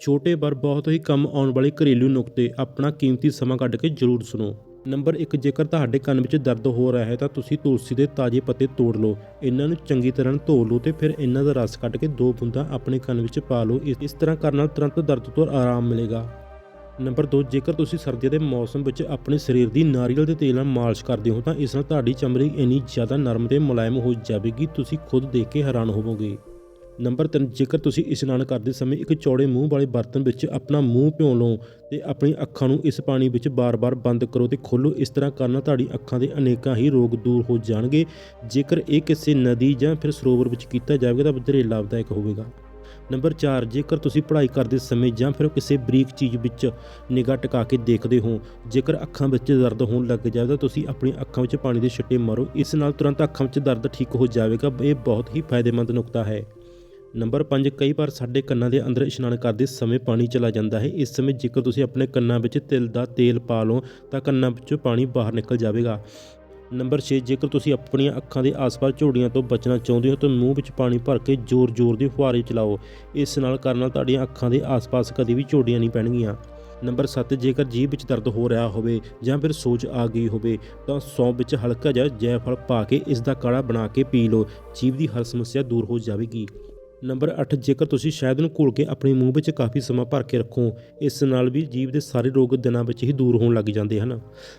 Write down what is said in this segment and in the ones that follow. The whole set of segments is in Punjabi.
ਛੋਟੇ ਪਰ ਬਹੁਤ ਹੀ ਕੰਮ ਆਉਣ ਵਾਲੇ ਘਰੇਲੂ ਨੁਕਤੇ ਆਪਣਾ ਕੀਮਤੀ ਸਮਾਂ ਕੱਢ ਕੇ ਜ਼ਰੂਰ ਸੁਣੋ। ਨੰਬਰ 1 ਜੇਕਰ ਤੁਹਾਡੇ ਕੰਨ ਵਿੱਚ ਦਰਦ ਹੋ ਰਿਹਾ ਹੈ ਤਾਂ ਤੁਸੀਂ ਤੁਲਸੀ ਦੇ ਤਾਜ਼ੇ ਪੱਤੇ ਤੋੜ ਲਓ। ਇਹਨਾਂ ਨੂੰ ਚੰਗੀ ਤਰ੍ਹਾਂ ਧੋ ਲਓ ਤੇ ਫਿਰ ਇਹਨਾਂ ਦਾ ਰਸ ਕੱਢ ਕੇ ਦੋ ਬੂੰਦਾਂ ਆਪਣੇ ਕੰਨ ਵਿੱਚ ਪਾ ਲਓ। ਇਸ ਤਰ੍ਹਾਂ ਕਰਨ ਨਾਲ ਤੁਰੰਤ ਦਰਦ ਤੋਂ ਆਰਾਮ ਮਿਲੇਗਾ। ਨੰਬਰ 2 ਜੇਕਰ ਤੁਸੀਂ ਸਰਦੀਆਂ ਦੇ ਮੌਸਮ ਵਿੱਚ ਆਪਣੇ ਸਰੀਰ ਦੀ ਨਾਰੀਅਲ ਦੇ ਤੇਲ ਨਾਲ ਮਾਲਿਸ਼ ਕਰਦੇ ਹੋ ਤਾਂ ਇਸ ਨਾਲ ਤੁਹਾਡੀ ਚਮੜੀ ਇੰਨੀ ਜ਼ਿਆਦਾ ਨਰਮ ਤੇ ਮੁਲਾਇਮ ਹੋ ਜਾਵੇਗੀ, ਤੁਸੀਂ ਖੁਦ ਦੇਖ ਕੇ ਹੈਰਾਨ ਹੋਵੋਗੇ। ਨੰਬਰ 3 ਜੇਕਰ ਤੁਸੀਂ ਇਸ਼ਨਾਨ ਕਰਦੇ ਸਮੇਂ ਇੱਕ ਚੌੜੇ ਮੂੰਹ ਵਾਲੇ ਬਰਤਨ ਵਿੱਚ ਆਪਣਾ ਮੂੰਹ ਭਿਉਂ ਲਓ ਤੇ ਆਪਣੀ ਅੱਖਾਂ ਨੂੰ ਇਸ ਪਾਣੀ ਵਿੱਚ ਬਾਰ-ਬਾਰ ਬੰਦ ਕਰੋ ਤੇ ਖੋਲੋ ਇਸ ਤਰ੍ਹਾਂ ਕਰਨ ਨਾਲ ਤੁਹਾਡੀ ਅੱਖਾਂ ਦੇ ਅਨੇਕਾਂ ਹੀ ਰੋਗ ਦੂਰ ਹੋ ਜਾਣਗੇ। ਜੇਕਰ ਇਹ ਕਿਸੇ ਨਦੀ ਜਾਂ ਫਿਰ ਸਰੋਵਰ ਵਿੱਚ ਕੀਤਾ ਜਾਵੇਗਾ ਤਾਂ ਵਧੇਰੇ ਲਾਭਦਾਇਕ ਹੋਵੇਗਾ। ਨੰਬਰ 4 ਜੇਕਰ ਤੁਸੀਂ ਪੜ੍ਹਾਈ ਕਰਦੇ ਸਮੇਂ ਜਾਂ ਫਿਰ ਕਿਸੇ ਬਰੀਕ ਚੀਜ਼ ਵਿੱਚ ਨਿਗਾਹ ਟਿਕਾ ਕੇ ਦੇਖਦੇ ਹੋ, ਜੇਕਰ ਅੱਖਾਂ ਵਿੱਚ ਦਰਦ ਹੋਣ ਲੱਗ ਜਾਵੇ ਤਾਂ ਤੁਸੀਂ ਆਪਣੀ ਅੱਖਾਂ ਵਿੱਚ ਪਾਣੀ ਦੇ ਛਿੱਟੇ ਮਾਰੋ। ਇਸ ਨਾਲ ਤੁਰੰਤ ਅੱਖਾਂ ਵਿੱਚ ਦਰਦ ਠੀਕ ਹੋ ਜਾਵੇਗਾ, ਇਹ ਬਹੁਤ ਹੀ ਫਾਇਦੇਮੰਦ ਨੁਕਤਾ ਹੈ। ਨੰਬਰ 5 ਕਈ ਵਾਰ ਸਾਡੇ ਕੰਨਾਂ ਦੇ ਅੰਦਰ ਇਸ਼ਨਾਨ ਕਰਦੇ ਸਮੇਂ ਪਾਣੀ ਚਲਾ ਜਾਂਦਾ ਹੈ। ਇਸ ਸਮੇਂ ਜੇਕਰ ਤੁਸੀਂ ਆਪਣੇ ਕੰਨਾਂ ਵਿੱਚ ਤਿਲ ਦਾ ਤੇਲ ਪਾ ਲਓ, ਤਾਂ ਕੰਨਾਂ ਵਿੱਚੋਂ ਪਾਣੀ ਬਾਹਰ ਨਿਕਲ ਜਾਵੇਗਾ। ਨੰਬਰ 6 ਜੇਕਰ ਤੁਸੀਂ ਆਪਣੀਆਂ ਅੱਖਾਂ ਦੇ ਆਸ-ਪਾਸ ਝੋੜੀਆਂ ਤੋਂ ਬਚਣਾ ਚਾਹੁੰਦੇ ਹੋ, ਤਾਂ ਮੂੰਹ ਵਿੱਚ ਪਾਣੀ ਭਰ ਕੇ ਜ਼ੋਰ-ਜ਼ੋਰ ਦੀ ਫੁਹਾਰੀ ਚਲਾਓ। ਇਸ ਨਾਲ ਕਰਨ ਨਾਲ ਤੁਹਾਡੀਆਂ ਅੱਖਾਂ ਦੇ ਆਸ-ਪਾਸ ਕਦੇ ਵੀ ਝੋੜੀਆਂ ਨਹੀਂ ਪੈਣਗੀਆਂ। ਨੰਬਰ 7 ਜੇਕਰ ਜੀਭ ਵਿੱਚ ਦਰਦ ਹੋ ਰਿਹਾ ਹੋਵੇ ਜਾਂ ਫਿਰ ਸੋਜ ਆ ਗਈ ਹੋਵੇ, ਤਾਂ ਸੌਂਫ ਵਿੱਚ ਹਲਕਾ ਜਿਹਾ ਜੈਫਲ ਪਾ ਕੇ ਇਸ ਦਾ ਕਾੜਾ ਬਣਾ ਕੇ ਪੀ ਲਓ। ਜੀਭ ਦੀ ਹਰ ਸਮੱਸਿਆ ਦੂਰ ਹੋ ਜਾਵੇਗੀ। ਨੰਬਰ 8 ਜੇਕਰ ਤੁਸੀਂ ਸ਼ਹਿਦ ਨੂੰ ਘੋਲ ਕੇ ਆਪਣੇ ਮੂੰਹ ਵਿੱਚ ਕਾਫੀ ਸਮਾਂ ਭਰ ਕੇ ਰੱਖੋ, ਇਸ ਨਾਲ ਵੀ ਜੀਭ ਦੇ ਸਾਰੇ ਰੋਗ ਦਿਨਾਂ ਵਿੱਚ ਹੀ ਦੂਰ ਹੋਣ ਲੱਗ ਜਾਂਦੇ ਹਨ।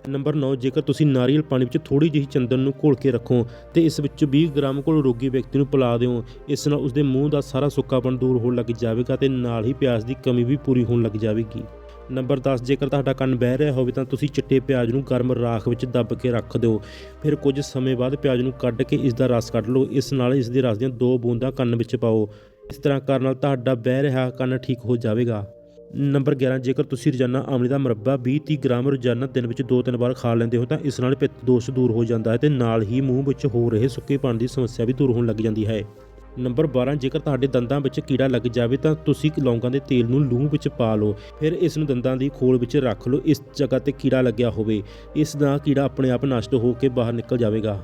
ਨੰਬਰ 9 ਜੇਕਰ ਤੁਸੀਂ ਨਾਰੀਅਲ ਪਾਣੀ ਵਿੱਚ ਥੋੜੀ ਜਿਹੀ ਚੰਦਨ ਨੂੰ ਘੋਲ ਕੇ ਰੱਖੋ, ਤੇ ਇਸ ਵਿੱਚ 20 ਗ੍ਰਾਮ ਕੋਲ ਰੋਗੀ ਵਿਅਕਤੀ ਨੂੰ ਪਿਲਾ ਦਿਓ, ਇਸ ਨਾਲ ਉਸਦੇ ਮੂੰਹ ਦਾ ਸਾਰਾ ਸੁੱਕਾਪਣ ਦੂਰ ਹੋਣ ਲੱਗ ਜਾਵੇਗਾ ਤੇ ਨਾਲ ਹੀ ਪਿਆਜ਼ ਦੀ ਕਮੀ ਵੀ ਪੂਰੀ ਹੋਣ ਲੱਗ ਜਾਵੇਗੀ। ਨੰਬਰ 10 ਜੇਕਰ ਤੁਹਾਡਾ ਕੰਨ ਬਹਿ ਰਿਹਾ ਹੋਵੇ ਤਾਂ ਤੁਸੀਂ ਚਿੱਟੇ ਪਿਆਜ਼ ਨੂੰ ਗਰਮ ਰਾਖ ਵਿੱਚ ਦੱਬ ਕੇ ਰੱਖ ਦਿਓ। ਫਿਰ ਕੁਝ ਸਮੇਂ ਬਾਅਦ ਪਿਆਜ਼ ਨੂੰ ਕੱਢ ਕੇ ਇਸ ਦਾ ਰਸ ਕੱਢ ਲਓ। ਇਸ ਨਾਲ ਇਸ ਦੇ ਰਸ ਦੀਆਂ ਦੋ ਬੂੰਦਾਂ ਕੰਨ ਵਿੱਚ ਪਾਓ। ਇਸ ਤਰ੍ਹਾਂ ਕਰਨ ਨਾਲ ਤੁਹਾਡਾ ਬਹਿ ਰਿਹਾ ਕੰਨ ਠੀਕ ਹੋ ਜਾਵੇਗਾ। ਨੰਬਰ 11 ਜੇਕਰ ਤੁਸੀਂ ਰੋਜ਼ਾਨਾ ਆਮਲੇ ਦਾ ਮੁਰੱਬਾ 20-30 ਗ੍ਰਾਮ ਰੋਜ਼ਾਨਾ ਦਿਨ ਵਿੱਚ 2-3 ਵਾਰ ਖਾ ਲੈਂਦੇ ਹੋ ਤਾਂ ਇਸ ਨਾਲ ਪਿੱਤ ਦੋਸ਼ ਦੂਰ ਹੋ ਜਾਂਦਾ ਹੈ ਤੇ ਨਾਲ ਹੀ ਮੂੰਹ ਵਿੱਚ ਹੋ ਰਹੇ ਸੁੱਕੇਪਣ ਦੀ ਸਮੱਸਿਆ ਵੀ ਦੂਰ ਹੋਣ ਲੱਗ ਜਾਂਦੀ ਹੈ। ਨੰਬਰ 12 ਜੇਕਰ ਤੁਹਾਡੇ ਦੰਦਾਂ ਵਿੱਚ ਕੀੜਾ ਲੱਗ ਜਾਵੇ ਤਾਂ ਤੁਸੀਂ ਲੌਂਗਾਂ ਦੇ ਤੇਲ ਨੂੰ ਲੂਣ ਵਿੱਚ ਪਾ ਲਓ। ਫਿਰ ਇਸ ਨੂੰ ਦੰਦਾਂ ਦੀ ਖੋਲ ਵਿੱਚ ਰੱਖ ਲਓ। ਇਸ ਜਗ੍ਹਾ ਤੇ ਕੀੜਾ ਲੱਗਿਆ ਹੋਵੇ। ਇਸ ਦਾ ਕੀੜਾ ਆਪਣੇ ਆਪ ਨਸ਼ਟ ਹੋ ਕੇ ਬਾਹਰ ਨਿਕਲ ਜਾਵੇਗਾ।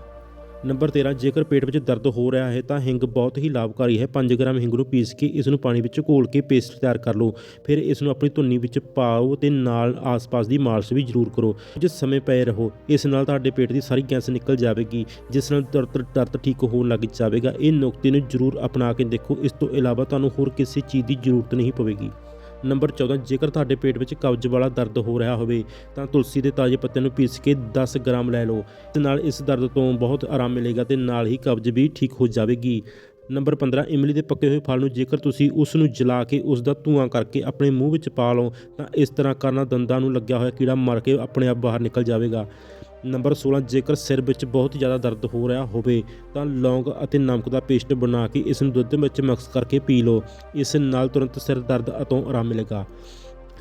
ਨੰਬਰ 13 ਜੇਕਰ ਪੇਟ ਵਿੱਚ ਦਰਦ ਹੋ ਰਿਹਾ ਹੈ ਤਾਂ ਹਿੰਗ ਬਹੁਤ ਹੀ ਲਾਭਕਾਰੀ ਹੈ। 5 ਗ੍ਰਾਮ ਹਿੰਗ ਨੂੰ ਪੀਸ ਕੇ ਇਸ ਨੂੰ ਪਾਣੀ ਵਿੱਚ ਘੋਲ ਕੇ ਪੇਸਟ ਤਿਆਰ ਕਰ ਲਓ। ਫਿਰ ਇਸ ਨੂੰ ਆਪਣੀ ਧੁੰਨੀ ਵਿੱਚ ਪਾਓ ਤੇ ਨਾਲ ਆਸ-ਪਾਸ ਦੀ ਮਾਲਸ਼ ਵੀ ਜ਼ਰੂਰ ਕਰੋ। ਕੁਝ ਸਮੇਂ ਪਏ ਰਹੋ, ਇਸ ਨਾਲ ਤੁਹਾਡੇ ਪੇਟ ਦੀ ਸਾਰੀ ਗੈਸ ਨਿਕਲ ਜਾਵੇਗੀ, ਜਿਸ ਨਾਲ ਦਰਦ ਦਰਦ ਠੀਕ ਹੋਣ ਲੱਗ ਜਾਵੇਗਾ। ਇਹ ਨੁਕਤੇ ਨੂੰ ਜ਼ਰੂਰ ਅਪਣਾ ਕੇ ਦੇਖੋ। ਇਸ ਤੋਂ ਇਲਾਵਾ ਤੁਹਾਨੂੰ ਹੋਰ ਕਿਸੇ ਚੀਜ਼ ਦੀ ਜ਼ਰੂਰਤ ਨਹੀਂ ਪਵੇਗੀ। ਨੰਬਰ 14 ਜੇਕਰ ਤੁਹਾਡੇ ਪੇਟ ਵਿੱਚ ਕਬਜ਼ ਵਾਲਾ ਦਰਦ ਹੋ ਰਿਹਾ ਹੋਵੇ, ਤਾਂ ਤੁਲਸੀ ਦੇ ਤਾਜ਼ੇ ਪੱਤੇ ਨੂੰ ਪੀਸ ਕੇ 10 ਗ੍ਰਾਮ ਲੈ ਲਓ। ਇਸ ਨਾਲ ਇਸ ਦਰਦ ਤੋਂ ਬਹੁਤ ਆਰਾਮ ਮਿਲੇਗਾ ਤੇ ਨਾਲ ਹੀ ਕਬਜ਼ ਵੀ ਠੀਕ ਹੋ ਜਾਵੇਗੀ। ਨੰਬਰ 15 ਇਮਲੀ ਦੇ ਪੱਕੇ ਹੋਏ ਫਲ ਨੂੰ ਜੇਕਰ ਤੁਸੀਂ ਉਸ ਨੂੰ ਜਲਾ ਕੇ ਉਸ ਦਾ ਧੂਆਂ ਕਰਕੇ ਆਪਣੇ ਮੂੰਹ ਵਿੱਚ ਪਾ ਲਓ, ਤਾਂ ਇਸ ਤਰ੍ਹਾਂ ਕਰਨਾ ਦੰਦਾਂ ਨੂੰ ਲੱਗਿਆ ਹੋਇਆ ਕੀੜਾ ਮਰ ਕੇ ਆਪਣੇ ਆਪ ਬਾਹਰ ਨਿਕਲ ਜਾਵੇਗਾ। ਨੰਬਰ 16 ਜੇਕਰ ਸਿਰ ਵਿੱਚ ਬਹੁਤ ਜ਼ਿਆਦਾ ਦਰਦ ਹੋ ਰਿਹਾ ਹੋਵੇ, ਤਾਂ ਲੌਂਗ ਅਤੇ ਨਮਕ ਦਾ ਪੇਸਟ ਬਣਾ ਕੇ ਇਸ ਨੂੰ ਦੁੱਧ ਵਿੱਚ ਮਿਕਸ ਕਰਕੇ ਪੀ ਲਓ। ਇਸ ਨਾਲ ਤੁਰੰਤ ਸਿਰ ਦਰਦ ਤੋਂ ਆਰਾਮ ਮਿਲੇਗਾ।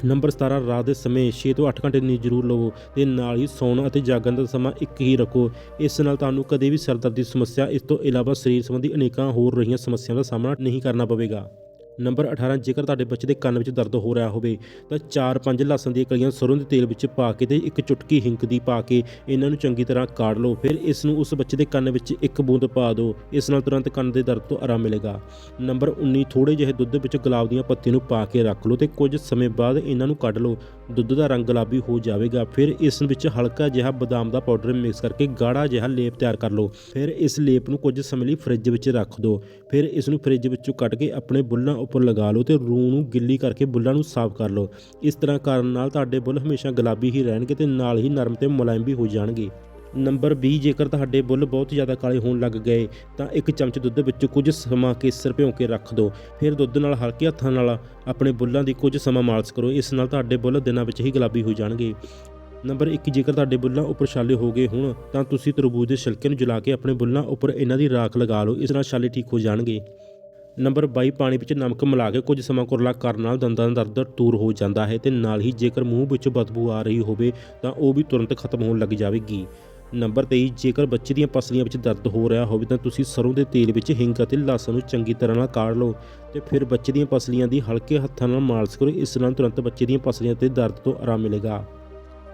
ਨੰਬਰ 17 ਰਾਤ ਦੇ ਸਮੇਂ 6 ਤੋਂ 8 ਘੰਟੇ ਨੀਂਦ ਜ਼ਰੂਰ ਲਵੋ ਤੇ ਨਾਲ ਹੀ ਸੌਣ ਅਤੇ ਜਾਗਣ ਦਾ ਸਮਾਂ ਇੱਕ ਹੀ ਰੱਖੋ। ਇਸ ਨਾਲ ਤੁਹਾਨੂੰ ਕਦੇ ਵੀ ਸਿਰ ਦਰਦ ਦੀ ਸਮੱਸਿਆ ਇਸ ਤੋਂ ਇਲਾਵਾ ਸਰੀਰ ਸੰਬੰਧੀ ਅਨੇਕਾਂ ਹੋਰ ਰਹੀਆਂ ਸਮੱਸਿਆਵਾਂ ਦਾ ਸਾਹਮਣਾ ਨਹੀਂ ਕਰਨਾ ਪਵੇਗਾ। ਨੰਬਰ 18 ਜੇਕਰ ਤੁਹਾਡੇ ਬੱਚੇ ਦੇ ਕੰਨ ਵਿੱਚ ਦਰਦ ਹੋ ਰਿਹਾ ਹੋਵੇ, ਤਾਂ 4-5 ਲਸਣ ਦੀਆਂ ਕਲੀਆਂ ਸਰੋਂ ਦੇ ਤੇਲ ਵਿੱਚ ਪਾ ਕੇ ਤੇ ਇੱਕ ਚੁਟਕੀ ਹਿੰਗ ਦੀ ਪਾ ਕੇ ਇਹਨਾਂ ਨੂੰ ਚੰਗੀ ਤਰ੍ਹਾਂ ਕਾੜ ਲਓ। ਫਿਰ ਇਸ ਨੂੰ ਉਸ ਬੱਚੇ ਦੇ ਕੰਨ ਵਿੱਚ ਇੱਕ ਬੂੰਦ ਪਾ ਦਿਓ। ਇਸ ਨਾਲ ਤੁਰੰਤ ਕੰਨ ਦੇ ਦਰਦ ਤੋਂ ਆਰਾਮ ਮਿਲੇਗਾ। ਨੰਬਰ 19 ਥੋੜੇ ਜਿਹੇ ਦੁੱਧ ਵਿੱਚ ਗੁਲਾਬ ਦੀਆਂ ਪੱਤੀਆਂ ਨੂੰ ਪਾ ਕੇ ਰੱਖ ਲਓ ਤੇ ਕੁਝ ਸਮੇਂ ਬਾਅਦ ਇਹਨਾਂ ਨੂੰ ਕੱਢ ਲਓ। ਦੁੱਧ ਦਾ ਰੰਗ ਗੁਲਾਬੀ ਹੋ ਜਾਵੇਗਾ। ਫਿਰ ਇਸ ਵਿੱਚ ਹਲਕਾ ਜਿਹਾ ਬਦਾਮ ਦਾ ਪਾਊਡਰ ਮਿਕਸ ਕਰਕੇ ਗਾੜਾ ਜਿਹਾ ਲੇਪ ਤਿਆਰ ਕਰ ਲਓ। ਫਿਰ ਇਸ ਲੇਪ ਨੂੰ ਕੁਝ ਸਮੇਂ ਲਈ ਫ੍ਰਿਜ ਵਿੱਚ ਰੱਖ ਦਿਓ। ਫਿਰ ਇਸ ਨੂੰ ਫ੍ਰਿਜ ਵਿੱਚੋਂ ਕੱਢ ਕੇ ਆਪਣੇ ਬੁੱਲਾਂ ਉੱਪਰ ਲਗਾ ਲਓ ਤੇ ਰੂਹ ਨੂੰ ਗਿੱਲੀ ਕਰਕੇ ਬੁੱਲਾਂ ਨੂੰ ਸਾਫ਼ ਕਰ ਲਓ। ਇਸ ਤਰ੍ਹਾਂ ਕਰਨ ਨਾਲ ਤੁਹਾਡੇ ਬੁੱਲ ਹਮੇਸ਼ਾ ਗੁਲਾਬੀ ਹੀ ਰਹਿਣਗੇ ਤੇ ਨਾਲ ਹੀ ਨਰਮ ਤੇ ਮੁਲਾਇਮ ਵੀ ਹੋ ਜਾਣਗੇ। ਨੰਬਰ 20 ਜੇਕਰ ਤੁਹਾਡੇ ਬੁੱਲ ਬਹੁਤ ਜ਼ਿਆਦਾ ਕਾਲੇ ਹੋਣ ਲੱਗ ਗਏ, ਤਾਂ ਇੱਕ ਚਮਚ ਦੁੱਧ ਵਿੱਚ ਕੁਝ ਸਮਾਂ ਕੇਸਰ ਭਿਉਂ ਕੇ ਰੱਖ ਦਿਓ। ਫਿਰ ਦੁੱਧ ਨਾਲ ਹਲਕੇ ਹੱਥਾਂ ਨਾਲ ਆਪਣੇ ਬੁੱਲਾਂ ਦੀ ਕੁਝ ਸਮਾਂ ਮਾਲਸ ਕਰੋ। ਇਸ ਨਾਲ ਤੁਹਾਡੇ ਬੁੱਲ ਦਿਨਾਂ ਵਿੱਚ ਹੀ ਗੁਲਾਬੀ ਹੋ ਜਾਣਗੇ। ਨੰਬਰ 1 ਜੇਕਰ ਤੁਹਾਡੇ ਬੁੱਲਾਂ ਉੱਪਰ ਛਾਲੇ ਹੋ ਗਏ ਹੋਣ, ਤਾਂ ਤੁਸੀਂ ਤਰਬੂਜ ਦੇ ਛਿਲਕੇ ਨੂੰ ਜਲਾ ਕੇ ਆਪਣੇ ਬੁੱਲਾਂ ਉੱਪਰ ਇਹਨਾਂ ਦੀ ਰਾਖ ਲਗਾ ਲਓ, ਇਸ ਨਾਲ ਛਾਲੇ ਠੀਕ ਹੋ ਜਾਣਗੇ। ਨੰਬਰ 22 ਪਾਣੀ ਵਿੱਚ ਨਮਕ ਮਿਲਾ ਕੇ ਕੁਝ ਸਮਾਂ ਕੁਰਲਾ ਕਰਨ ਨਾਲ ਦੰਦਾਂ ਦਾ ਦਰਦ ਦੂਰ ਹੋ ਜਾਂਦਾ ਹੈ ਤੇ ਨਾਲ ਹੀ ਜੇਕਰ ਮੂੰਹ ਵਿੱਚ ਬਦਬੂ ਆ ਰਹੀ ਹੋਵੇ, ਤਾਂ ਉਹ ਵੀ ਤੁਰੰਤ ਖਤਮ ਹੋਣ ਲੱਗ ਜਾਵੇਗੀ। ਨੰਬਰ 23 ਜੇਕਰ ਬੱਚੇ ਦੀਆਂ ਪਸਲੀਆਂ ਵਿੱਚ ਦਰਦ ਹੋ ਰਿਹਾ ਹੋਵੇ, ਤਾਂ ਤੁਸੀਂ ਸਰੋਂ ਦੇ ਤੇਲ ਵਿੱਚ ਹਿੰਗ ਅਤੇ ਲਸਣ ਨੂੰ ਚੰਗੀ ਤਰ੍ਹਾਂ ਨਾਲ ਕਾੜ ਲਓ ਤੇ ਫਿਰ ਬੱਚੇ ਦੀਆਂ ਪਸਲੀਆਂ ਦੀ ਹਲਕੇ ਹੱਥਾਂ ਨਾਲ ਮਾਲਸ ਕਰੋ, ਇਸ ਨਾਲ ਤੁਰੰਤ ਬੱਚੇ ਦੀਆਂ ਪਸਲੀਆਂ ਤੇ ਦਰਦ ਤੋਂ ਆਰਾਮ ਮਿਲੇਗਾ।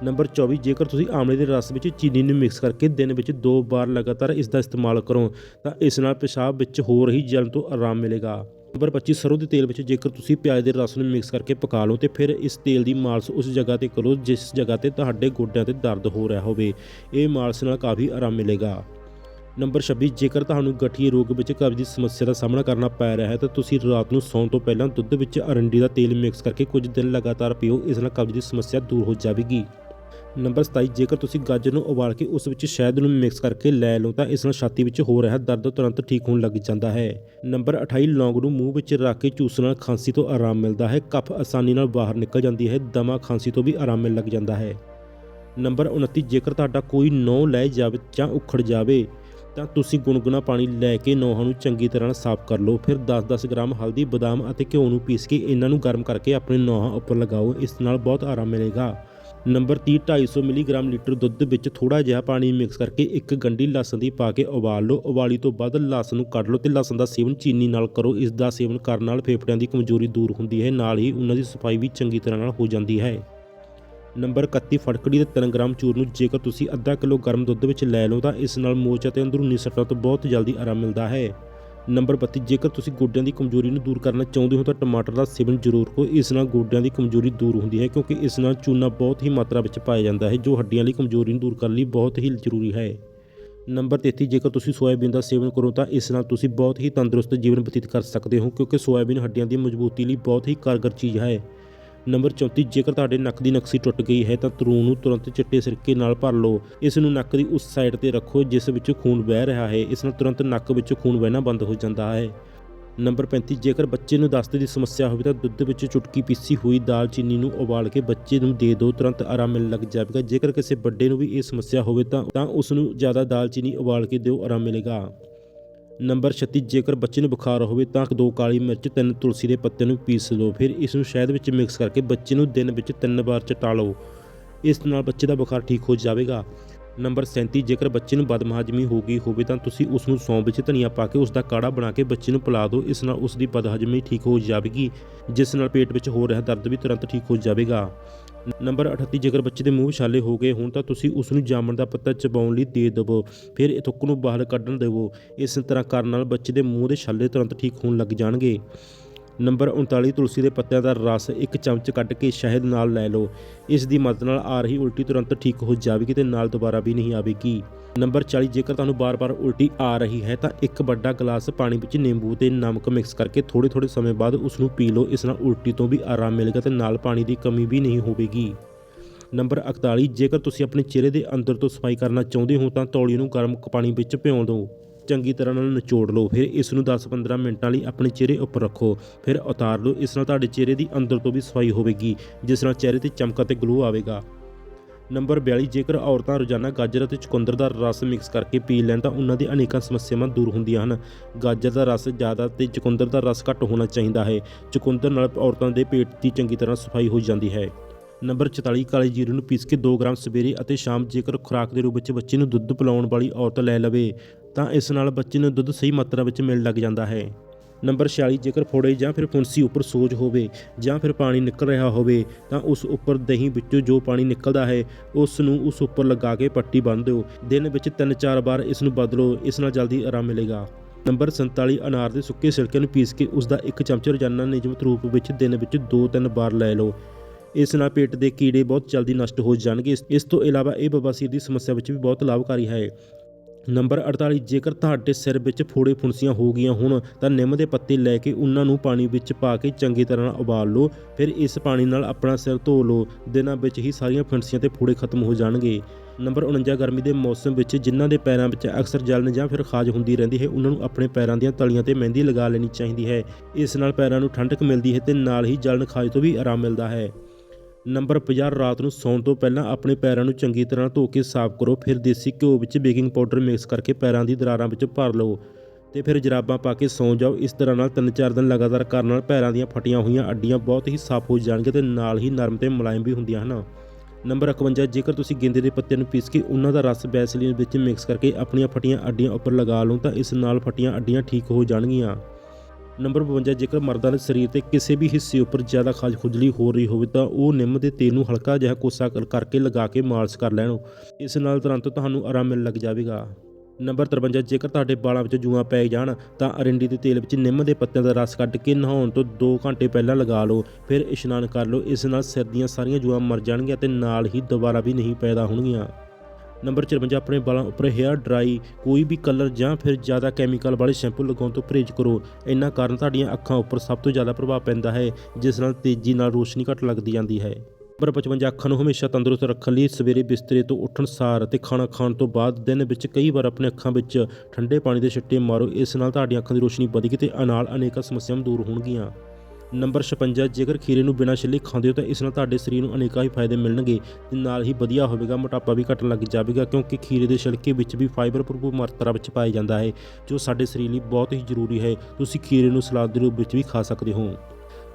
ਨੰਬਰ 24 ਜੇਕਰ ਤੁਸੀਂ ਆਮਲੇ ਦੇ ਰਸ ਵਿੱਚ ਚੀਨੀ ਨੂੰ ਮਿਕਸ ਕਰਕੇ ਦਿਨ ਵਿੱਚ ਦੋ ਵਾਰ ਲਗਾਤਾਰ ਇਸ ਦਾ ਇਸਤੇਮਾਲ ਕਰੋ, ਤਾਂ ਇਸ ਨਾਲ ਪਿਸ਼ਾਬ ਵਿੱਚ ਹੋ ਰਹੀ ਜਲਨ ਤੋਂ ਆਰਾਮ ਮਿਲੇਗਾ। ਨੰਬਰ 25 ਸਰੋਂ ਦੇ ਤੇਲ ਵਿੱਚ ਜੇਕਰ ਤੁਸੀਂ ਪਿਆਜ਼ ਦੇ ਰਸ ਨੂੰ ਮਿਕਸ ਕਰਕੇ ਪਕਾ ਲਓ, ਤੇ ਫਿਰ ਇਸ ਤੇਲ ਦੀ ਮਾਲਸ਼ ਉਸ ਜਗ੍ਹਾ ਤੇ ਕਰੋ, ਜਿਸ ਜਗ੍ਹਾ ਤੇ ਤੁਹਾਡੇ ਗੋਡਿਆਂ ਤੇ ਦਰਦ ਹੋ ਰਿਹਾ ਹੋਵੇ। ਇਹ ਮਾਲਸ਼ ਨਾਲ ਕਾਫੀ ਆਰਾਮ ਮਿਲੇਗਾ। ਨੰਬਰ 26 ਜੇਕਰ ਤੁਹਾਨੂੰ ਗਠੀਏ ਰੋਗ ਵਿੱਚ ਕਬਜ਼ ਦੀ ਸਮੱਸਿਆ ਦਾ ਸਾਹਮਣਾ ਕਰਨਾ ਪੈ ਰਿਹਾ ਹੈ, ਤਾਂ ਤੁਸੀਂ ਰਾਤ ਨੂੰ ਸੌਣ ਤੋਂ ਪਹਿਲਾਂ ਦੁੱਧ ਵਿੱਚ ਅਰੰਡੀ ਦਾ ਤੇਲ ਮਿਕਸ ਕਰਕੇ ਕੁਝ ਦਿਨ ਲਗਾਤਾਰ ਪੀਓ, ਇਸ ਨਾਲ ਕਬਜ਼ ਦੀ ਸਮੱਸਿਆ ਦੂਰ ਹੋ ਜਾਵੇਗੀ। ਨੰਬਰ 27 ਜੇਕਰ ਤੁਸੀਂ ਗਾਜਰ ਨੂੰ ਉਬਾਲ ਕੇ ਉਸ ਵਿੱਚ ਸ਼ਹਿਦ ਨੂੰ ਮਿਕਸ ਕਰਕੇ ਲੈ ਲਓ ਤਾਂ ਇਸ ਨਾਲ ਛਾਤੀ ਵਿੱਚ ਹੋ ਰਿਹਾ ਦਰਦ ਤੁਰੰਤ ਠੀਕ ਹੋਣ ਲੱਗ ਜਾਂਦਾ ਹੈ। ਨੰਬਰ 28 ਲੌਂਗ ਨੂੰ ਮੂੰਹ ਵਿੱਚ ਰੱਖ ਕੇ ਚੂਸਣ ਨਾਲ ਖਾਂਸੀ ਤੋਂ ਆਰਾਮ ਮਿਲਦਾ ਹੈ। ਕਫ ਆਸਾਨੀ ਨਾਲ ਬਾਹਰ ਨਿਕਲ ਜਾਂਦੀ ਹੈ, ਦਮਾ ਖਾਂਸੀ ਤੋਂ ਵੀ ਆਰਾਮ ਮਿਲਣ ਲੱਗ ਜਾਂਦਾ ਹੈ। ਨੰਬਰ 29 ਜੇਕਰ ਤੁਹਾਡਾ ਕੋਈ ਨਹੁੰ ਲੈ ਜਾਵੇ ਜਾਂ ਉਖੜ ਜਾਵੇ ਤਾਂ ਤੁਸੀਂ ਗੁਨਗੁਨਾ ਪਾਣੀ ਲੈ ਕੇ ਨਹੁੰਾਂ ਨੂੰ ਚੰਗੀ ਤਰ੍ਹਾਂ ਨਾਲ ਸਾਫ਼ ਕਰ ਲਓ। ਫਿਰ 10-10 ਗ੍ਰਾਮ ਹਲਦੀ, ਬਦਾਮ ਅਤੇ ਘਿਓ ਨੂੰ ਪੀਸ ਕੇ ਇਹਨਾਂ ਨੂੰ ਗਰਮ ਕਰਕੇ ਆਪਣੇ ਨਹੁੰਾਂ ਉੱਪਰ ਲਗਾਓ। ਇਸ ਨਾਲ ਬਹੁਤ ਆਰਾਮ ਮਿਲੇਗਾ। ਨੰਬਰ 30 250 ਮਿਲੀਗ੍ਰਾਮ ਲੀਟਰ ਦੁੱਧ ਵਿੱਚ ਥੋੜਾ ਜਿਹਾ ਪਾਣੀ ਮਿਕਸ ਕਰਕੇ ਇੱਕ ਗੰਢੀ ਲਸਣ ਦੀ ਪਾ ਕੇ ਉਬਾਲ ਲਓ। ਉਬਾਲੀ ਤੋਂ ਬਾਅਦ ਲਸਣ ਨੂੰ ਕੱਢ ਲਓ ਤੇ ਲਸਣ ਦਾ ਸੇਵਨ ਚੀਨੀ ਨਾਲ ਕਰੋ। ਇਸ ਦਾ ਸੇਵਨ ਕਰਨ ਨਾਲ ਫੇਫੜਿਆਂ ਦੀ ਕਮਜ਼ੋਰੀ ਦੂਰ ਹੁੰਦੀ ਹੈ। ਨਾਲ ਹੀ ਉਹਨਾਂ ਦੀ ਸਫ਼ਾਈ ਵੀ ਚੰਗੀ ਤਰ੍ਹਾਂ ਨਾਲ ਹੋ ਜਾਂਦੀ ਹੈ। ਨੰਬਰ 31 ਫੜਕੜੀ ਦੇ 3 ਗ੍ਰਾਮ ਚੂਰ ਨੂੰ ਜੇਕਰ ਤੁਸੀਂ ਅੱਧਾ ਕਿਲੋ ਗਰਮ ਦੁੱਧ ਵਿੱਚ ਲੈ ਲਓ ਤਾਂ ਇਸ ਨਾਲ ਮੋਚ ਅਤੇ ਅੰਦਰੂਨੀ ਸੱਟਾਂ ਤੋਂ ਬਹੁਤ ਜਲਦੀ ਆਰਾਮ ਮਿਲਦਾ ਹੈ। ਨੰਬਰ 32 ਜੇਕਰ ਤੁਸੀਂ ਗੋਡਿਆਂ ਦੀ ਕਮਜ਼ੋਰੀ ਨੂੰ ਦੂਰ ਕਰਨਾ ਚਾਹੁੰਦੇ ਹੋ ਤਾਂ ਟਮਾਟਰ ਦਾ ਸੇਵਨ ਜ਼ਰੂਰ ਕਰੋ। ਇਸ ਨਾਲ ਗੋਡਿਆਂ ਦੀ ਕਮਜ਼ੋਰੀ ਦੂਰ ਹੁੰਦੀ ਹੈ ਕਿਉਂਕਿ ਇਸ ਨਾਲ ਚੂਨਾ ਬਹੁਤ ਹੀ ਮਾਤਰਾ ਵਿੱਚ ਪਾਇਆ ਜਾਂਦਾ ਹੈ, ਜੋ ਹੱਡੀਆਂ ਲਈ ਕਮਜ਼ੋਰੀ ਨੂੰ ਦੂਰ ਕਰਨ ਲਈ ਬਹੁਤ ਹੀ ਜ਼ਰੂਰੀ ਹੈ। ਨੰਬਰ 33 ਜੇਕਰ ਤੁਸੀਂ ਸੋਇਆਬੀਨ ਦਾ ਸੇਵਨ ਕਰੋ ਤਾਂ ਇਸ ਨਾਲ ਤੁਸੀਂ ਬਹੁਤ ਹੀ ਤੰਦਰੁਸਤ ਜੀਵਨ ਬਤੀਤ ਕਰ ਸਕਦੇ ਹੋ ਕਿਉਂਕਿ ਸੋਇਆਬੀਨ ਹੱਡੀਆਂ ਦੀ ਮਜ਼ਬੂਤੀ ਲਈ ਬਹੁਤ ਹੀ ਕਾਰਗਰ ਚੀਜ਼ ਹੈ। ਨੰਬਰ 34 ਜੇਕਰ ਤੁਹਾਡੇ ਨੱਕ ਦੀ ਨਕਸੀ ਟੁੱਟ ਗਈ ਹੈ ਤਾਂ ਤਰੂਣ ਨੂੰ ਤੁਰੰਤ ਚਿੱਟੇ ਸਿਰਕੇ ਨਾਲ ਭਰ ਲਓ। ਇਸ ਨੂੰ ਨੱਕ ਦੀ ਉਸ ਸਾਈਡ ਤੇ ਰੱਖੋ, ਜਿਸ ਵਿੱਚ ਖੂਨ ਵਹਿ ਰਿਹਾ ਹੈ। ਇਸ ਨਾਲ ਤੁਰੰਤ ਨੱਕ ਵਿੱਚ ਖੂਨ ਵਹਿਣਾ ਬੰਦ ਹੋ ਜਾਂਦਾ ਹੈ। ਨੰਬਰ 35 ਜੇਕਰ ਬੱਚੇ ਨੂੰ ਦਸਤ ਦੀ ਸਮੱਸਿਆ ਹੋਵੇ ਤਾਂ ਦੁੱਧ ਵਿੱਚ ਚੁਟਕੀ ਪੀਸੀ ਹੋਈ ਦਾਲਚੀਨੀ ਨੂੰ ਉਬਾਲ ਕੇ ਬੱਚੇ ਨੂੰ ਦੇ ਦਿਓ। ਤੁਰੰਤ ਆਰਾਮ ਮਿਲਣ ਲੱਗ ਜਾਵੇਗਾ। ਜੇਕਰ ਕਿਸੇ ਵੱਡੇ ਨੂੰ ਵੀ ਇਹ ਸਮੱਸਿਆ ਹੋਵੇ ਤਾਂ ਤਾਂ ਉਸ ਨੂੰ ਜ਼ਿਆਦਾ ਦਾਲਚੀਨੀ ਉਬਾਲ ਕੇ ਦਿਓ, ਆਰਾਮ ਮਿਲੇਗਾ। ਨੰਬਰ 36 ਜੇਕਰ ਬੱਚੇ ਨੂੰ ਬੁਖਾਰ ਹੋਵੇ ਤਾਂ ਦੋ ਕਾਲੀ ਮਿਰਚ, ਤਿੰਨ ਤੁਲਸੀ ਦੇ ਪੱਤੇ ਨੂੰ ਪੀਸ ਲਓ ਫਿਰ ਇਸ ਨੂੰ ਸ਼ਹਿਦ ਵਿੱਚ ਮਿਕਸ ਕਰਕੇ ਬੱਚੇ ਨੂੰ ਦਿਨ ਵਿੱਚ ਤਿੰਨ ਵਾਰ ਚਟਾ ਲਓ। ਇਸ ਨਾਲ ਬੱਚੇ ਦਾ ਬੁਖਾਰ ਠੀਕ ਹੋ ਜਾਵੇਗਾ। ਨੰਬਰ 37 ਜੇਕਰ ਬੱਚੇ ਨੂੰ ਬਦਹਜ਼ਮੀ ਹੋ ਗਈ ਹੋਵੇ ਤਾਂ ਤੁਸੀਂ ਉਸ ਨੂੰ ਸੌਂ ਵਿੱਚ ਧਨੀਆ ਪਾ ਕੇ ਉਸ ਦਾ ਕਾੜਾ ਬਣਾ ਕੇ ਬੱਚੇ ਨੂੰ ਪਿਲਾ ਦਿਓ। ਇਸ ਨਾਲ ਉਸ ਦੀ ਬਦਹਜ਼ਮੀ ਠੀਕ ਹੋ ਜਾਵੇਗੀ, ਜਿਸ ਨਾਲ ਪੇਟ ਵਿੱਚ ਹੋ ਰਿਹਾ ਦਰਦ ਵੀ ਤੁਰੰਤ ਠੀਕ ਹੋ ਜਾਵੇਗਾ। ਨੰਬਰ 38 ਜੇਕਰ ਬੱਚੇ ਦੇ ਮੂੰਹ ਵਿਛਾਲੇ ਹੋ ਗਏ ਹੋਣ ਤਾਂ ਤੁਸੀਂ ਉਸ ਨੂੰ ਜਾਮਣ ਦਾ ਪੱਤਾ ਚਬਾਉਣ ਲਈ ਦੇ ਦੇਵੋ। ਫਿਰ ਇਹ ਥੁੱਕ ਨੂੰ ਬਾਹਰ ਕੱਢਣ ਦੇਵੋ। ਇਸ ਤਰ੍ਹਾਂ ਕਰਨ ਨਾਲ ਬੱਚੇ ਦੇ ਮੂੰਹ ਦੇ ਛਾਲੇ ਤੁਰੰਤ ਠੀਕ ਹੋਣ ਲੱਗ ਜਾਣਗੇ। ਨੰਬਰ 39 ਤੁਲਸੀ ਦੇ ਪੱਤਿਆਂ ਦਾ ਰਸ ਇੱਕ ਚਮਚ ਕੱਢ ਕੇ ਸ਼ਹਿਦ ਨਾਲ ਲੈ ਲਓ। ਇਸ ਦੀ ਮਦਦ ਨਾਲ ਆ ਰਹੀ ਉਲਟੀ ਤੁਰੰਤ ਠੀਕ ਹੋ ਜਾਵੇਗੀ ਤੇ ਨਾਲ ਦੁਬਾਰਾ ਵੀ ਨਹੀਂ ਆਵੇਗੀ। ਨੰਬਰ 40 ਜੇਕਰ ਤੁਹਾਨੂੰ ਬਾਰ-ਬਾਰ ਉਲਟੀ ਆ ਰਹੀ ਹੈ ਤਾਂ ਇੱਕ ਵੱਡਾ ਗਲਾਸ ਪਾਣੀ ਵਿੱਚ ਨਿੰਬੂ ਤੇ ਨਮਕ ਮਿਕਸ ਕਰਕੇ ਥੋੜੇ-ਥੋੜੇ ਸਮੇਂ ਬਾਅਦ ਉਸ ਨੂੰ ਪੀ ਲਓ। ਇਸ ਨਾਲ ਉਲਟੀ ਤੋਂ ਵੀ ਆਰਾਮ ਮਿਲੇਗਾ ਤੇ ਨਾਲ ਪਾਣੀ ਦੀ ਕਮੀ ਵੀ ਨਹੀਂ ਹੋਵੇਗੀ। ਨੰਬਰ 41 ਜੇਕਰ ਤੁਸੀਂ ਆਪਣੇ ਚਿਹਰੇ ਦੇ ਅੰਦਰ ਤੋਂ ਸਫ਼ਾਈ ਕਰਨਾ ਚਾਹੁੰਦੇ ਹੋ ਤਾਂ ਤੌਲੀਏ ਨੂੰ ਗਰਮ ਪਾਣੀ ਵਿੱਚ ਭਿਉਂ ਦਿਓ। ਚੰਗੀ ਤਰ੍ਹਾਂ ਨਾਲ ਨਿਚੋੜ ਲਓ, ਫਿਰ ਇਸ ਨੂੰ 10-15 ਮਿੰਟਾਂ ਲਈ ਆਪਣੇ ਚਿਹਰੇ ਉੱਪਰ ਰੱਖੋ, ਫਿਰ ਉਤਾਰ ਲਓ, ਇਸ ਨਾਲ ਤੁਹਾਡੇ ਚਿਹਰੇ ਦੀ ਅੰਦਰ ਤੋਂ ਵੀ ਸਫ਼ਾਈ ਹੋਵੇਗੀ, ਜਿਸ ਨਾਲ ਚਿਹਰੇ ਤੇ ਚਮਕ ਅਤੇ ਗਲੋ ਆਵੇਗਾ। ਨੰਬਰ 42 ਜੇਕਰ ਔਰਤਾਂ ਰੋਜ਼ਾਨਾ ਗਾਜਰ ਅਤੇ ਚੁਕੰਦਰ ਦਾ ਰਸ ਮਿਕਸ ਕਰਕੇ ਪੀ ਲੈਣ ਤਾਂ ਉਹਨਾਂ ਦੀ ਅਨੇਕਾਂ ਸਮੱਸਿਆਵਾਂ ਦੂਰ ਹੁੰਦੀਆਂ ਹਨ। ਗਾਜਰ ਦਾ ਰਸ ਜ਼ਿਆਦਾ ਤੇ ਚੁਕੰਦਰ ਦਾ ਰਸ ਘੱਟ ਹੋਣਾ ਚਾਹੀਦਾ ਹੈ। ਚੁਕੰਦਰ ਨਾਲ ਔਰਤਾਂ ਦੇ ਪੇਟ ਦੀ ਚੰਗੀ ਤਰ੍ਹਾਂ ਸਫ਼ਾਈ ਹੋ ਜਾਂਦੀ ਹੈ। ਨੰਬਰ 44 ਕਾਲੇ ਜੀਰੇ ਨੂੰ ਪੀਸ ਕੇ 2 ਗ੍ਰਾਮ ਸਵੇਰੇ ਅਤੇ ਸ਼ਾਮ ਜੇਕਰ ਖੁਰਾਕ ਦੇ ਰੂਪ ਵਿੱਚ ਬੱਚੇ ਨੂੰ ਦੁੱਧ ਪਿਲਾਉਣ ਵਾਲੀ ਔਰਤ ਲੈ ਲਵੇ ਤਾਂ ਇਸ ਨਾਲ ਬੱਚੇ ਨੂੰ ਦੁੱਧ ਸਹੀ ਮਾਤਰਾ ਵਿੱਚ ਮਿਲਣ ਲੱਗ ਜਾਂਦਾ ਹੈ। ਨੰਬਰ 46 ਜੇਕਰ ਫੋੜੇ ਜਾਂ ਫਿਰ ਫੁੰਸੀ ਉੱਪਰ ਸੋਜ ਹੋਵੇ ਜਾਂ ਫਿਰ ਪਾਣੀ ਨਿਕਲ ਰਿਹਾ ਹੋਵੇ, ਤਾਂ ਉਸ ਉੱਪਰ ਦਹੀਂ ਵਿੱਚੋਂ ਜੋ ਪਾਣੀ ਨਿਕਲਦਾ ਹੈ, ਉਸ ਨੂੰ ਉਸ ਉੱਪਰ ਲਗਾ ਕੇ ਪੱਟੀ ਬੰਨ੍ਹ ਦਿਓ। ਦਿਨ ਵਿੱਚ 3-4 ਵਾਰ ਇਸ ਨੂੰ ਬਦਲੋ, ਇਸ ਨਾਲ ਜਲਦੀ ਆਰਾਮ ਮਿਲੇਗਾ। ਨੰਬਰ 47 ਅਨਾਰ ਦੇ ਸੁੱਕੇ ਸਿਲਕੇ ਨੂੰ ਪੀਸ ਕੇ ਉਸ ਦਾ ਇੱਕ ਚਮਚ ਰੋਜ਼ਾਨਾ ਨਿਯਮਿਤ ਰੂਪ ਵਿੱਚ ਦਿਨ ਵਿੱਚ 2-3 ਵਾਰ ਲੈ ਲਓ। ਇਸ ਨਾਲ ਪੇਟ ਦੇ ਕੀੜੇ ਬਹੁਤ ਜਲਦੀ ਨਸ਼ਟ ਹੋ ਜਾਣਗੇ। ਇਸ- ਇਸ ਤੋਂ ਇਲਾਵਾ ਇਹ ਬਵਾਸੀਰ ਦੀ ਸਮੱਸਿਆ ਵਿੱਚ ਵੀ ਬਹੁਤ ਲਾਭਕਾਰੀ ਹੈ। ਨੰਬਰ 48 ਜੇਕਰ ਤੁਹਾਡੇ ਸਿਰ ਵਿੱਚ ਫੋੜੇ ਫੁੰਸੀਆਂ ਹੋ ਗਈਆਂ ਹੋਣ, ਤਾਂ ਨਿੰਮ ਦੇ ਪੱਤੇ ਲੈ ਕੇ ਉਹਨਾਂ ਨੂੰ ਪਾਣੀ ਵਿੱਚ ਪਾ ਕੇ ਚੰਗੀ ਤਰ੍ਹਾਂ ਨਾਲ ਉਬਾਲ ਲਓ। ਫਿਰ ਇਸ ਪਾਣੀ ਨਾਲ ਆਪਣਾ ਸਿਰ ਧੋ ਲਓ। ਦਿਨਾਂ ਵਿੱਚ ਹੀ ਸਾਰੀਆਂ ਫੁੰਸੀਆਂ ਤੇ ਫੋੜੇ ਖਤਮ ਹੋ ਜਾਣਗੇ। ਨੰਬਰ 49 ਗਰਮੀ ਦੇ ਮੌਸਮ ਵਿੱਚ ਜਿਨ੍ਹਾਂ ਦੇ ਪੈਰਾਂ ਵਿੱਚ ਅਕਸਰ ਜਲਨ ਜਾਂ ਫਿਰ ਖਾਜ ਹੁੰਦੀ ਰਹਿੰਦੀ ਹੈ, ਉਹਨਾਂ ਨੂੰ ਆਪਣੇ ਪੈਰਾਂ ਦੀਆਂ ਤਲੀਆਂ ਤੇ ਮਹਿੰਦੀ ਲਗਾ ਲੈਣੀ ਚਾਹੀਦੀ ਹੈ। ਇਸ ਨਾਲ ਪੈਰਾਂ ਨੂੰ ਠੰਡਕ ਮਿਲਦੀ ਹੈ ਤੇ ਨਾਲ ਹੀ ਜਲਨ ਖਾਜ ਤੋਂ ਵੀ ਆਰਾਮ ਮਿਲਦਾ ਹੈ। ਨੰਬਰ 50 ਰਾਤ ਨੂੰ ਸੌਣ ਤੋਂ ਪਹਿਲਾਂ ਆਪਣੇ ਪੈਰਾਂ ਨੂੰ ਚੰਗੀ ਤਰ੍ਹਾਂ ਧੋ ਕੇ ਸਾਫ਼ ਕਰੋ, ਫਿਰ ਦੇਸੀ ਘਿਓ ਵਿੱਚ ਬੇਕਿੰਗ ਪਾਊਡਰ ਮਿਕਸ ਕਰਕੇ ਪੈਰਾਂ ਦੀ ਦਰਾਰਾਂ ਵਿੱਚ ਭਰ ਲਓ ਤੇ ਫਿਰ ਜਰਾਬਾਂ ਪਾ ਕੇ ਸੌਂ ਜਾਓ। ਇਸ ਤਰ੍ਹਾਂ ਨਾਲ 3-4 ਦਿਨ ਲਗਾਤਾਰ ਕਰਨ ਨਾਲ ਪੈਰਾਂ ਦੀਆਂ ਫਟੀਆਂ ਹੋਈਆਂ ਅੱਡੀਆਂ ਬਹੁਤ ਹੀ ਸਾਫ਼ ਹੋ ਜਾਣਗੀਆਂ ਤੇ ਨਾਲ ਹੀ ਨਰਮ ਤੇ ਮੁਲਾਇਮ ਵੀ ਹੁੰਦੀਆਂ ਹਨ। ਨੰਬਰ 51 ਜੇਕਰ ਤੁਸੀਂ ਗੇਂਦੇ ਦੇ ਪੱਤੇ ਨੂੰ ਪੀਸ ਕੇ ਉਹਨਾਂ ਦਾ ਰਸ ਵੈਸਲੀਨ ਵਿੱਚ ਮਿਕਸ ਕਰਕੇ ਆਪਣੀਆਂ ਫਟੀਆਂ ਅੱਡੀਆਂ ਉੱਪਰ ਲਗਾ ਲਓ ਤਾਂ ਇਸ ਨਾਲ ਫਟੀਆਂ ਅੱਡੀਆਂ ਠੀਕ ਹੋ ਜਾਣਗੀਆਂ। ਨੰਬਰ 52 ਜੇਕਰ ਮਰਦਾਂ ਦੇ ਸਰੀਰ ਤੇ ਕਿਸੇ ਵੀ ਹਿੱਸੇ ਉੱਪਰ ਜ਼ਿਆਦਾ ਖਾਜ ਖੁਜਲੀ ਹੋ ਰਹੀ ਹੋਵੇ ਤਾਂ ਉਹ ਨਿੰਮ ਦੇ ਤੇਲ ਨੂੰ ਹਲਕਾ ਜਿਹਾ ਕੋਸਾ ਕਰ- ਕਰਕੇ ਲਗਾ ਕੇ ਮਾਲਸ਼ ਕਰ ਲੈਣ। ਇਸ ਨਾਲ ਤੁਰੰਤ ਤੁਹਾਨੂੰ ਆਰਾਮ ਮਿਲਣ ਲੱਗ ਜਾਵੇਗਾ। ਨੰਬਰ 53 ਜੇਕਰ ਤੁਹਾਡੇ ਵਾਲਾਂ ਵਿੱਚ ਜੂਆਂ ਪੈ ਜਾਣ ਤਾਂ ਅਰਿੰਡੀ ਦੇ ਤੇਲ ਵਿੱਚ ਨਿੰਮ ਦੇ ਪੱਤਿਆਂ ਦਾ ਰਸ ਕੱਢ ਕੇ ਨਹਾਉਣ ਤੋਂ 2 ਘੰਟੇ ਪਹਿਲਾਂ ਲਗਾ ਲਓ। ਫਿਰ ਇਸ਼ਨਾਨ ਕਰ ਲਓ। ਇਸ ਨਾਲ ਸਿਰ ਦੀਆਂ ਸਾਰੀਆਂ ਜੂਆਂ ਮਰ ਜਾਣਗੀਆਂ ਤੇ ਨਾਲ ਹੀ ਦੁਬਾਰਾ ਵੀ ਨਹੀਂ ਪੈਦਾ ਹੋਣਗੀਆਂ। ਨੰਬਰ 54 ਆਪਣੇ ਵਾਲਾਂ ਉੱਪਰ ਹੇਅਰ ਡਰਾਈ ਕੋਈ ਵੀ ਕਲਰ ਜਾਂ ਫਿਰ ਜ਼ਿਆਦਾ ਕੈਮੀਕਲ ਵਾਲੇ ਸ਼ੈਂਪੂ ਲਗਾਉਣ ਤੋਂ ਪਰਹੇਜ਼ ਕਰੋ। ਇਹਨਾਂ ਕਾਰਨ ਤੁਹਾਡੀਆਂ ਅੱਖਾਂ ਉੱਪਰ ਸਭ ਤੋਂ ਜ਼ਿਆਦਾ ਪ੍ਰਭਾਵ ਪੈਂਦਾ ਹੈ, ਜਿਸ ਨਾਲ ਤੇਜ਼ੀ ਨਾਲ ਰੋਸ਼ਨੀ ਘੱਟ ਲੱਗਦੀ ਜਾਂਦੀ ਹੈ। ਨੰਬਰ 55 ਅੱਖਾਂ ਨੂੰ ਹਮੇਸ਼ਾ ਤੰਦਰੁਸਤ ਰੱਖਣ ਲਈ ਸਵੇਰੇ ਬਿਸਤਰੇ ਤੋਂ ਉੱਠਣ, ਸਾਰ ਅਤੇ ਖਾਣਾ ਖਾਣ ਤੋਂ ਬਾਅਦ ਦਿਨ ਵਿੱਚ ਕਈ ਵਾਰ ਆਪਣੇ ਅੱਖਾਂ ਵਿੱਚ ਠੰਡੇ ਪਾਣੀ ਦੇ ਛਿੱਟੇ ਮਾਰੋ। ਇਸ ਨਾਲ ਤੁਹਾਡੀਆਂ ਅੱਖਾਂ ਦੀ ਰੋਸ਼ਨੀ ਵਧੇਗੀ ਤੇ ਨਾਲ ਅਨੇਕਾਂ ਸਮੱਸਿਆਵਾਂ ਦੂਰ ਹੋਣਗੀਆਂ। ਨੰਬਰ 56 ਜੇਕਰ ਖੀਰੇ ਨੂੰ ਬਿਨਾਂ ਛਿੱਲੇ ਖਾਂਦੇ ਹੋ ਤਾਂ ਇਸ ਨਾਲ ਤੁਹਾਡੇ ਸਰੀਰ ਨੂੰ ਅਨੇਕਾਂ ਹੀ ਫਾਇਦੇ ਮਿਲਣਗੇ ਤੇ ਨਾਲ ਹੀ ਵਧੀਆ ਹੋਵੇਗਾ, ਮੋਟਾਪਾ ਵੀ ਘਟਣ ਲੱਗ ਜਾਵੇਗਾ, ਕਿਉਂਕਿ ਖੀਰੇ ਦੇ ਛਿਲਕੇ ਵਿੱਚ ਵੀ ਫਾਈਬਰ ਭਰਪੂਰ ਮਾਤਰਾ ਵਿੱਚ ਪਾਇਆ ਜਾਂਦਾ ਹੈ, ਜੋ ਸਾਡੇ ਸਰੀਰ ਲਈ ਬਹੁਤ ਹੀ ਜ਼ਰੂਰੀ ਹੈ। ਤੁਸੀਂ ਖੀਰੇ ਨੂੰ ਸਲਾਦ ਦੇ ਰੂਪ ਵਿੱਚ ਵੀ ਖਾ ਸਕਦੇ ਹੋ।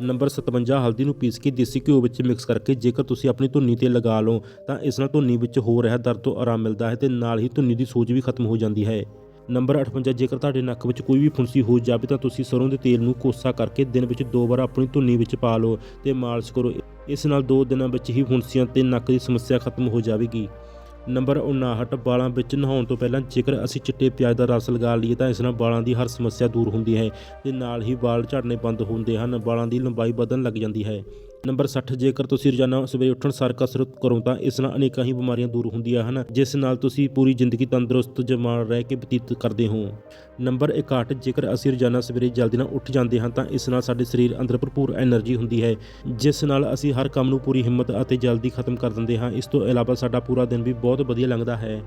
ਨੰਬਰ 57 ਹਲਦੀ ਨੂੰ ਪੀਸ ਕੇ ਦੇਸੀ ਘਿਓ ਵਿੱਚ ਮਿਕਸ ਕਰਕੇ ਜੇਕਰ ਤੁਸੀਂ ਆਪਣੀ ਧੁੰਨੀ ਤੇ ਲਗਾ ਲਓ ਤਾਂ ਇਸ ਨਾਲ ਧੁੰਨੀ ਵਿੱਚ ਹੋ ਰਿਹਾ ਦਰਦ ਤੋਂ ਆਰਾਮ ਮਿਲਦਾ ਹੈ ਤੇ ਨਾਲ ਹੀ ਧੁੰਨੀ ਦੀ ਸੋਜ ਵੀ ਖਤਮ ਹੋ ਜਾਂਦੀ ਹੈ। ਨੰਬਰ 58 ਜੇਕਰ ਤੁਹਾਡੇ ਨੱਕ ਵਿੱਚ ਕੋਈ ਵੀ ਫੁੰਸੀ ਹੋ ਜਾਵੇ ਤਾਂ ਤੁਸੀਂ ਸਰੋਂ ਦੇ ਤੇਲ ਨੂੰ ਕੋਸਾ ਕਰਕੇ ਦਿਨ ਵਿੱਚ ਦੋ ਵਾਰ ਆਪਣੀ ਧੁੰਨੀ ਵਿੱਚ ਪਾ ਲਓ ਤੇ ਮਾਲਿਸ਼ ਕਰੋ। ਇਸ ਨਾਲ ਦੋ ਦਿਨਾਂ ਵਿੱਚ ਹੀ ਫੁੰਸੀਆਂ ਤੇ ਨੱਕ ਦੀ ਸਮੱਸਿਆ ਖਤਮ ਹੋ ਜਾਵੇਗੀ। ਨੰਬਰ 59 ਵਾਲਾਂ ਵਿੱਚ ਨਹਾਉਣ ਤੋਂ ਪਹਿਲਾਂ ਜੇਕਰ ਅਸੀਂ ਚਿੱਟੇ ਪਿਆਜ਼ ਦਾ ਰਸ ਲਗਾ ਲਈਏ ਤਾਂ ਇਸ ਨਾਲ ਵਾਲਾਂ ਦੀ ਹਰ ਸਮੱਸਿਆ ਦੂਰ ਹੁੰਦੀ ਹੈ ਤੇ ਨਾਲ ਹੀ ਵਾਲ ਝੜਨੇ ਬੰਦ ਹੁੰਦੇ ਹਨ। ਵਾਲਾਂ ਦੀ ਲੰਬਾਈ ਵਧਣ ਲੱਗ ਜਾਂਦੀ ਹੈ। ਨੰਬਰ 60 ਜੇਕਰ ਤੁਸੀਂ ਰੋਜ਼ਾਨਾ ਸਵੇਰੇ ਉੱਠਣ ਸਾਰ ਕਸਰਤ ਕਰੋ ਤਾਂ ਇਸ ਨਾਲ ਅਨੇਕਾਂ ਹੀ ਬਿਮਾਰੀਆਂ ਦੂਰ ਹੁੰਦੀਆਂ ਹਨ, ਜਿਸ ਨਾਲ ਤੁਸੀਂ ਪੂਰੀ ਜ਼ਿੰਦਗੀ ਤੰਦਰੁਸਤ ਜਮਾਨ ਰਹਿ ਕੇ ਬਤੀਤ ਕਰਦੇ ਹੋ। ਨੰਬਰ 61 ਜੇਕਰ ਅਸੀਂ ਰੋਜ਼ਾਨਾ ਸਵੇਰੇ ਜਲਦੀ ਨਾਲ ਉੱਠ ਜਾਂਦੇ ਹਾਂ ਤਾਂ ਇਸ ਨਾਲ ਸਾਡੇ ਸਰੀਰ ਅੰਦਰ ਭਰਪੂਰ એનર્ਜੀ ਹੁੰਦੀ ਹੈ, ਜਿਸ ਨਾਲ ਅਸੀਂ ਹਰ ਕੰਮ ਨੂੰ ਪੂਰੀ ਹਿੰਮਤ ਅਤੇ ਜਲਦੀ ਖਤਮ ਕਰ ਦਿੰਦੇ ਹਾਂ। ਇਸ ਤੋਂ ਇਲਾਵਾ ਸਾਡਾ ਪੂਰਾ ਦਿਨ ਵੀ ਬਹੁਤ ਵਧੀਆ ਲੰਘਦਾ ਹੈ।